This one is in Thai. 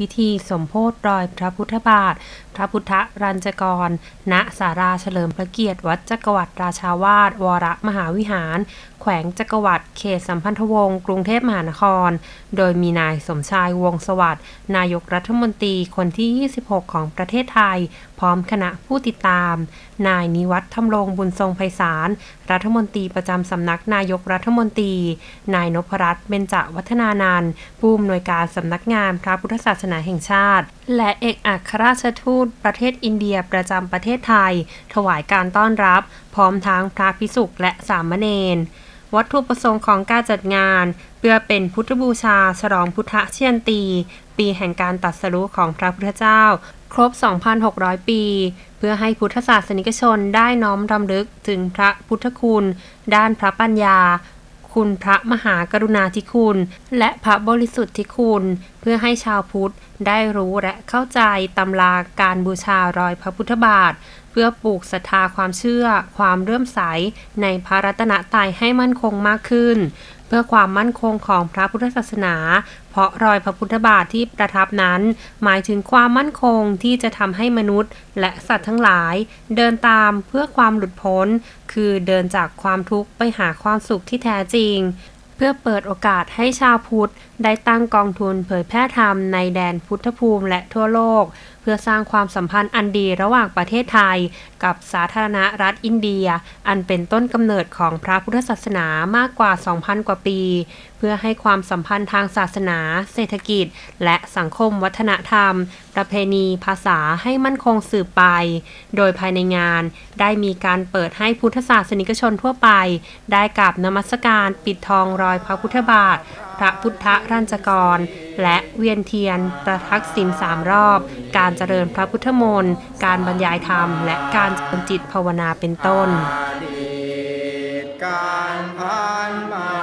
พิธีสมโพธิรอยพระพุทธบาท พระพุทธรัญจกร ณ ศาลาเฉลิมพระเกียรติวัดจักรวรรดิราชาวาสวรมหาวิหาร แขวงจักรวรรดิเขตสัมพันธวงศ์กรุงเทพมหานคร โดยมีนายสมชายวงสวัสดิ์นายกรัฐมนตรีคนที่ 26 ของประเทศไทย พร้อมคณะผู้ติดตาม นายนิวัฒน์ทำรงบุญทรงไพศาลรัฐมนตรีประจำสำนักนายกรัฐมนตรี นายนพรัตน์เบญจวัฒนานันท์ผู้อำนวยการสำนักงานพระพุทธศาสนาแห่งชาติ และเอกอัครราชทูตประเทศอินเดียประจำประเทศไทย ถวายการต้อนรับ พร้อมทั้งพระภิกษุและสามเณร วัตถุประสงค์ของการจัดงาน เพื่อเป็นพุทธบูชา ฉลองพุทธเชียนตี ปีแห่งการตรัสรู้ของพระพุทธเจ้า ครบ 2,600 ปี เพื่อให้พุทธศาสนิกชนได้น้อมรำลึกถึงพระพุทธคุณ ด้านพระปัญญา คุณพระมหากรุณาธิคุณ และพระบริสุทธิคุณ เพื่อให้ชาวพุทธได้รู้และเข้าใจตำราการบูชารอยพระพุทธบาท พื่อปลูกศรัทธาความเชื่อ ความเรื่มใสในพระรัตนตรัยให้มั่นคงมากขึ้น เพื่อความมั่นคงของพระพุทธศาสนา เพราะรอยพระพุทธบาทที่ประทับนั้น หมายถึงความมั่นคงที่จะทำให้มนุษย์ และสัตว์ทั้งหลาย เดินตามเพื่อความหลุดพ้น คือเดินจากความทุกข์ไปหาความสุขที่แท้จริงเพื่อเปิดโอกาสให้ชาวพุทธ ได้ตั้งกองทุนเผยแพร่ธรรมในแดนพุทธภูมิและทั่วโลก พื่อสร้างความสัมพันธ์อันดีระหว่างประเทศไทย กับสาธารณรัฐอินเดีย อันเป็นต้นกำเนิดของพระพุทธศาสนามากกว่า 2,000 กว่าปี เพื่อให้ความสัมพันธ์ทางศาสนา เศรษฐกิจ และสังคมวัฒนธรรม ประเพณี ภาษาให้มั่นคงสืบไป โดยภายในงานได้มีการเปิดให้พุทธศาสนิกชนทั่วไป ได้กราบนมัสการปิดทองรอยพระพุทธบาทพระพุทธรัญจกร และเวียนเทียน ประทักษิณสามรอบ การเจริญพระพุทธมนต์การบรรยายธรรม และการเจริญจิตภาวนาเป็นต้นการผ่านมา